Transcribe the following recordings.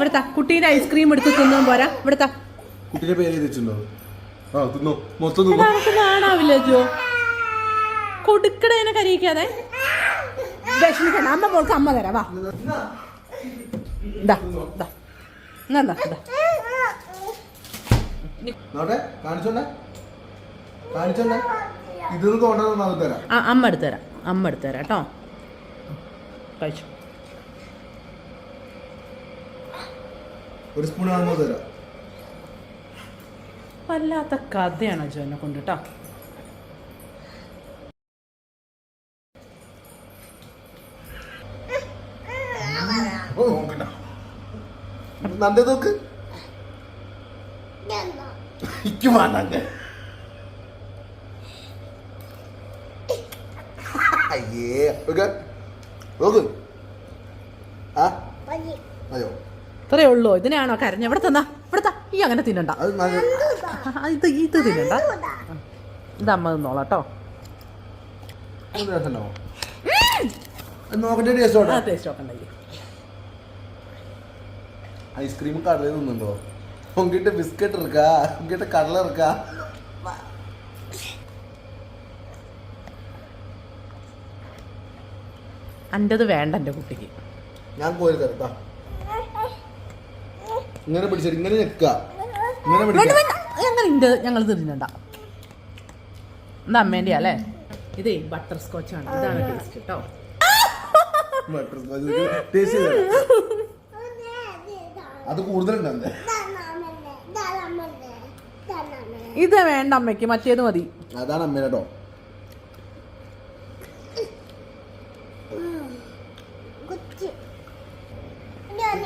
ഇവിടുത്തെ കുട്ടീന്റെ ഐസ്ക്രീം എടുത്ത് തിന്നും പോരാ. ഇവിടെ കുട്ടിയുടെ പേര് വെച്ചിട്ടുണ്ടോ? ആ തിന്നോ. മൊത്തം തിന്നോ. നമുക്ക് നാണാവില്ല ജോ? കൊടുക്കടേനെ കരയിക്കാതെ. വിഷമിക്കണ്ട. അമ്മ മോൾക്ക് അമ്മ തരാം. വാ. ഇതാ ഇതാ ഇങ്ങ് ഇതാ, ഇതാ. നോട്ടെ കാണിച്ചോണ്ടേ? കാണിച്ചോണ്ടേ? ഇതൊന്നും കൊണ്ടുവന്ന് നമുക്ക് തരാം അമ്മ എടുത്തു തരാം. അമ്മ എടുത്തു തരാം കേട്ടോ? കഴിച്ചു. ഒരു സ്പൂൺ ആകുമ്പോൾ തരാം. വല്ലാത്ത കഥയാണ് ജോ എന്നെ കൊണ്ട് കേട്ടോ നോക്ക്. വേണ്ട അയ്യേ ഓക്കെ നോക്ക്. ആ? അയ്യോ. ഇത്രയേ ഉള്ളൂ. ഇതിനെയാണോ കരഞ്ഞ? ഇവിടെ തന്നാ? ഇവിടെ താ ഈ അങ്ങനെ തിന്നണ്ട. ഇത് ഇത് തിന്നണ്ട. ഇത് അമ്മ തിന്നോളാം കേട്ടോ. ഐസ്ക്രീം കടല തിന്നുണ്ടോ ഉങ്കിട്ട് ബിസ്ക്കറ്റ് ഇറക്കാ ഉങ്കിട്ട് കടല ഇറക്കാ. അന്റെത് വേണ്ട എന്റെ കുട്ടിക്ക്. ഞാൻ കോരി തരട്ടാ ഇങ്ങനെ പിടിച്ചിട്ട് ഇങ്ങനെ നിൽക്കുക ഇങ്ങനെ വേണ്ട ഞങ്ങൾ തിരിഞ്ഞണ്ട ഇത് അമ്മേന്റെ അല്ലേ? ഇതേ ബട്ടർ സ്കോച്ച് ആണ്. ഇതാണ് ടേസ്റ്റ് കേട്ടോ ടേസ്റ്റ് ചെയ്ത് അത് കൂടുതലുണ്ട് ഇത് വേണ്ട അമ്മയ്ക്ക് മറ്റേത് മതി. അതാണ് അമ്മേനെ കേട്ടോ ഞാൻ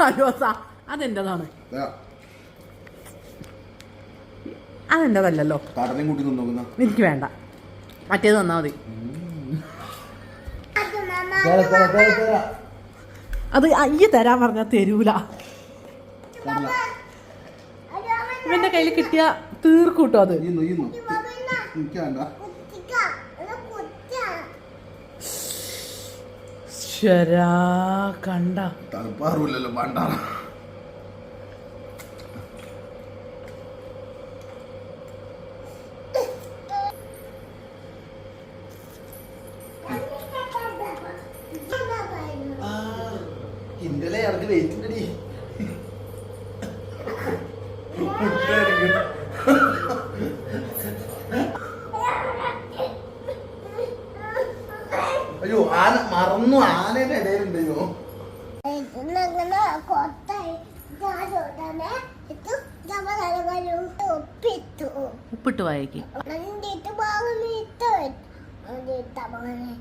അറിഞ്ഞില്ലല്ലോ അയ്യോ സാ അതെന്റെതാണ് അതെന്റെതല്ലല്ലോ കടലയും കൂട്ടി നിന്ന് നോക്കുന്ന എനിക്ക് വേണ്ട. മറ്റേത് തന്നാ മതി. അത് അയ്യ തരാൻ പറഞ്ഞാൽ തരൂല. ഇവന്റെ കയ്യിൽ കിട്ടിയ തീർക്കൂട്ടോ അത്. ശരാ കണ്ട. തണുപ്പാറുമില്ലല്ലോ വേണ്ട ഇന്നലെ ഇടയ്ക്ക് വെയിറ്റ് ഉപ്പിട്ട് വായിക്ക്.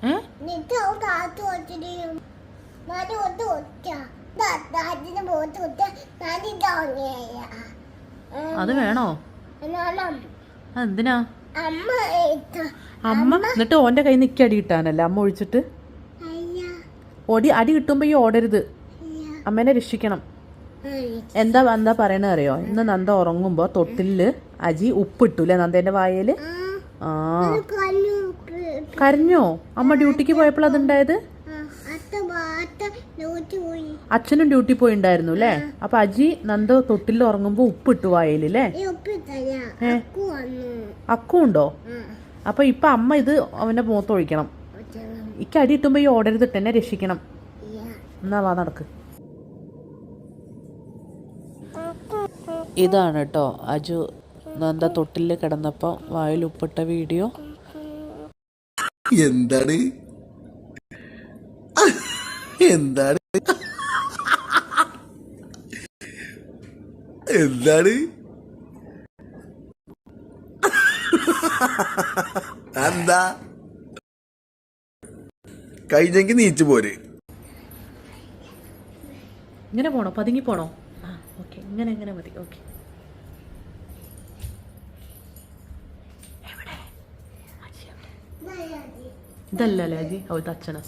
ഏ? അത് വേണോ? എന്തിനാ അമ്മ അമ്മ എന്നിട്ട് ഓന്റെ കൈ നിക്കടി കിട്ടാനല്ലേ? അമ്മ ഒഴിച്ചിട്ട്? ഓടി അടി കിട്ടുമ്പോ ഈ ഓടരുത്. അമ്മേനെ രക്ഷിക്കണം. എന്താ എന്താ പറയണത് അറിയോ? ഇന്ന് നന്ദ ഉറങ്ങുമ്പോ തൊട്ടിൽ അജി ഉപ്പിട്ടൂലേ നന്ദേന്റെ വായൽ? ആ. കരഞ്ഞോ? അമ്മ ഡ്യൂട്ടിക്ക് പോയപ്പോൾ അതുണ്ടായത് അച്ഛനും ഡ്യൂട്ടി പോയി ഉണ്ടായിരുന്നു അല്ലേ അപ്പൊ അജി നന്ദ തൊട്ടിൽ ഉറങ്ങുമ്പോ ഉപ്പിട്ടു വായൽ അക്കു ഏ? അക്കും ഉണ്ടോ? അപ്പൊ ഇപ്പൊ അമ്മ ഇത് അവന്റെ മുഖത്ത് ഒഴിക്കണം ഇക്ക് അടി കിട്ടുമ്പോ ഈ ഓടരുത് തന്നെ രക്ഷിക്കണം. എന്നാ വാ നടക്ക്. ഇതാണ് കേട്ടോ അജു നന്ദ തൊട്ടിൽ കിടന്നപ്പോൾ വായിൽ ഉപ്പിട്ട വീഡിയോ. എന്താണ് എന്താണ് എന്താണ് എന്താ? കഴിഞ്ഞെങ്കിൽ നീച്ചു പോര്. ഇങ്ങനെ പോണോ? പതുങ്ങി പോണോ? ആ ഓക്കെ. ഇങ്ങനെ ഇങ്ങനെ മതി. ഓക്കെ. ഇതല്ലല്ലേ അജി ഓ ഇത് അച്ഛനാ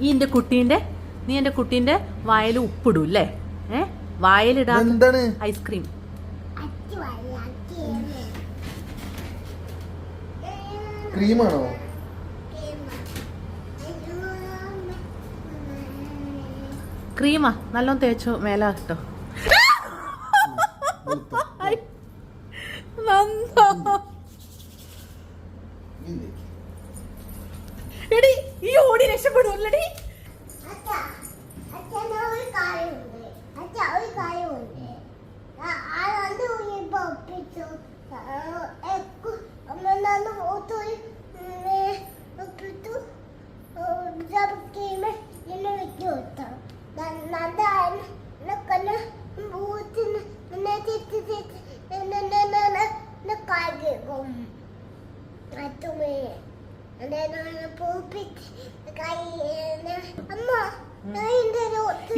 ഈ എന്റെ കുട്ടീന്റെ നീ എന്റെ കുട്ടീന്റെ വായിൽ ഉപ്പിടും അല്ലേ ഏ? വായിലിടാൻ ഐസ്ക്രീം. ക്രീമാണോ? ക്രീമാ. നല്ലോണം തേച്ചോ മേലാ കേട്ടോ എടി ഈ ഓടി രക്ഷപ്പെടുമല്ലടി അച്ഛാ ഒരു എന്റെ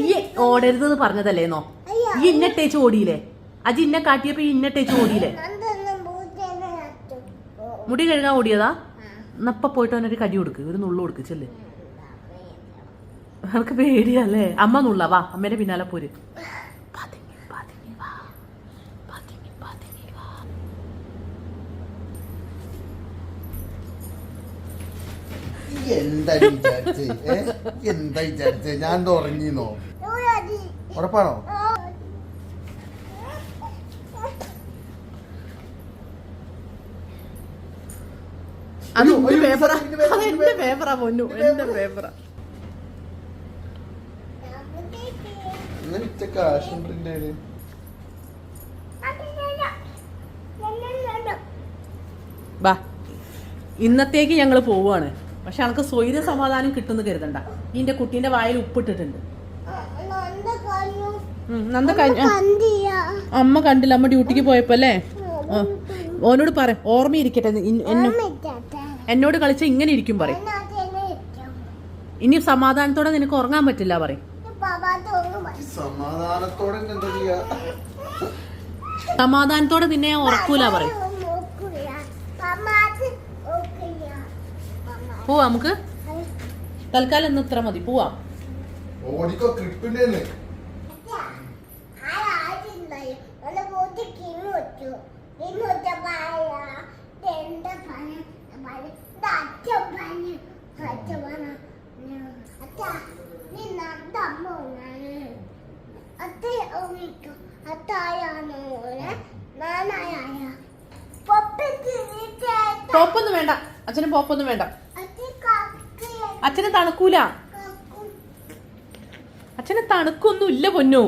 ഈ ഓടരുതെന്ന് പറഞ്ഞതല്ലേന്നോ ഈ ഇന്നട്ടേച്ച് ഓടിയില്ലേ? അജി ഇന്നെ കാട്ടിയപ്പോ ഇന്നട്ടേച്ച് ഓടിയില്ലേ? മുടി കഴുകാൻ ഓടിയതാ? എന്നപ്പ പോയിട്ട് അവനൊരു കടി കൊടുക്ക് ഒരു നുള്ളു കൊടുക്ക് ചെല്ല്. അവർക്ക് പേടിയല്ലേ അമ്മ നുള്ള വാ അമ്മേന്റെ പിന്നാലെ പോര് പതുങ്ങി, പതുങ്ങി വാ. പതുങ്ങി, പതുങ്ങി വാ. എന്താ വിചാരിച്ച്? എന്താ വിചാരിച്ച്? ഞാൻ ഉറങ്ങിന്നോ? ഉറപ്പാണോ? അത് പേപ്പറാ. അത് എന്റെ പേപ്പറാ പൊന്നു. എന്റെ പേപ്പറാ. ബാ. ഇന്നത്തേക്ക് ഞങ്ങൾ പോവാണ്. പക്ഷെ അനക്ക് സ്വൈര്യ സമാധാനം കിട്ടുന്നു കരുതണ്ട. നിന്റെ കുട്ടീന്റെ വായിൽ ഉപ്പിട്ടിട്ടുണ്ട്. നന്ദ അമ്മ കണ്ടില്ല. അമ്മ ഡ്യൂട്ടിക്ക് പോയപ്പോ അല്ലേ? ഓനോട് പറ ഓർമ്മയിരിക്കട്ടെ എന്നോട് കളിച്ച ഇങ്ങനെ ഇരിക്കും പറയും ഇനി സമാധാനത്തോടെ നിനക്ക് ഉറങ്ങാൻ പറ്റില്ല പറയും സമാധാനത്തോടെ നിന്നെ ഉറക്കൂല പറയും പോവാ നമുക്ക്? തൽക്കാലം ഇന്ന് ഇത്ര മതി പോവാം. ഓടിക്കോ ക്രിപ്പിന്റെ പോപ്പൊന്നും വേണ്ട. അച്ഛനും പോപ്പൊന്നും വേണ്ട. അച്ഛന് തണുക്കൂല? അച്ഛന് തണുക്കൊന്നും ഇല്ല പൊന്നു.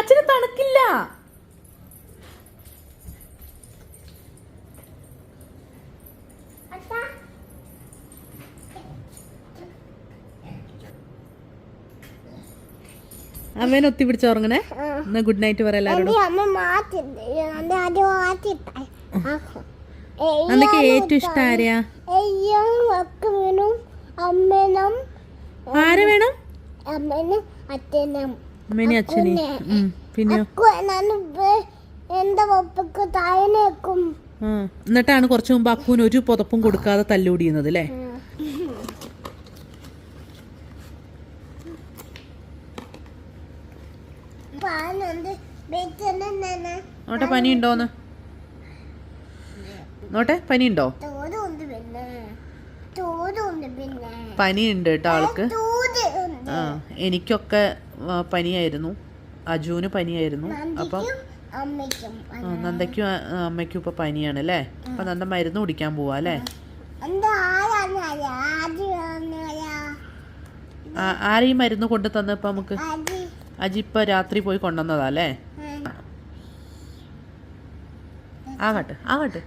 അച്ഛന് തണുക്കില്ല. അമ്മേനെ ഒത്തി പിടിച്ചോറങ്ങനെ എന്നാ ഗുഡ് നൈറ്റ് പറയാം എല്ലാരോടും. അന്നൊക്കെ ഏറ്റവും ഇഷ്ടം ആരെയാ? അമ്മനും ആരെ വേണം? അമ്മനും അച്ഛനും. അമ്മനെ അച്ഛനെ പിന്നെ? എന്റെ പപ്പക്ക് താഴേക്കും എന്നിട്ടാണ് കുറച്ചു മുമ്പ് അക്കൂന് ഒരു പുതപ്പും കൊടുക്കാതെ തല്ലുകൂടിയുന്നത് അല്ലേ? നോട്ടെ പനി ഉണ്ടോന്ന് നോട്ടെ പനി ഉണ്ടോ തോടുണ്ട് പിന്നെ. തോടുണ്ട് പിന്നെ. പനി ഉണ്ട് കേട്ടോ ആൾക്ക്. ആ എനിക്കൊക്കെ പനിയായിരുന്നു. അജുവിന് പനിയായിരുന്നു. അപ്പം നന്ദയ്ക്കും അമ്മയ്ക്കും ഇപ്പൊ പനിയാണ് അല്ലേ? അപ്പൊ നന്ദ മരുന്ന് കുടിക്കാൻ പോവാ അല്ലേ? ആരെയും മരുന്ന് കൊണ്ടു തന്ന ഇപ്പൊ നമുക്ക്? അജി ഇപ്പൊ രാത്രി പോയി കൊണ്ടുവന്നതാ അല്ലേ? ആകട്ടെ ആകട്ടെ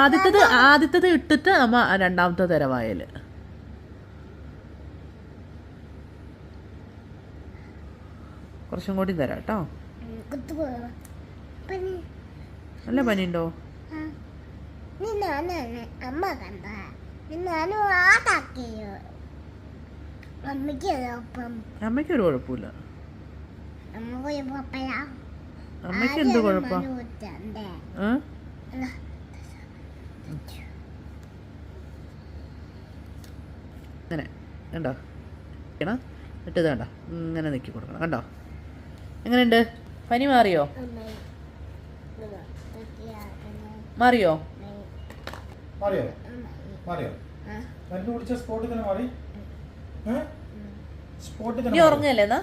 ആദ്യത്തത് ആദ്യത്തത് ഇട്ടിട്ട് നമ്മ രണ്ടാമത്തെ തരവായൽ കുറച്ചും കൂടി തരാം കേട്ടോ. നല്ല പനിയുണ്ടോ? അമ്മ കണ്ട. അമ്മയ്ക്ക് ഒരു കുഴപ്പമില്ല. അമ്മയ്ക്ക് എന്ത് കുഴപ്പാ? അങ്ങനെ കണ്ടോ? നിൽക്കണം എന്നിട്ട് ഇത് കണ്ടോ? ഇങ്ങനെ നിൽക്കി കൊടുക്കണം കണ്ടോ? എങ്ങനെയുണ്ട്? പനി മാറിയോ? മാറിയോ? മാറിയോ? മാറിയോ? മരുന്ന് കുടിച്ച സ്പോട്ട് ഇങ്ങനെ മാറി. സ്പോട്ട് നീ ഉറങ്ങല്ലേ എന്നാ?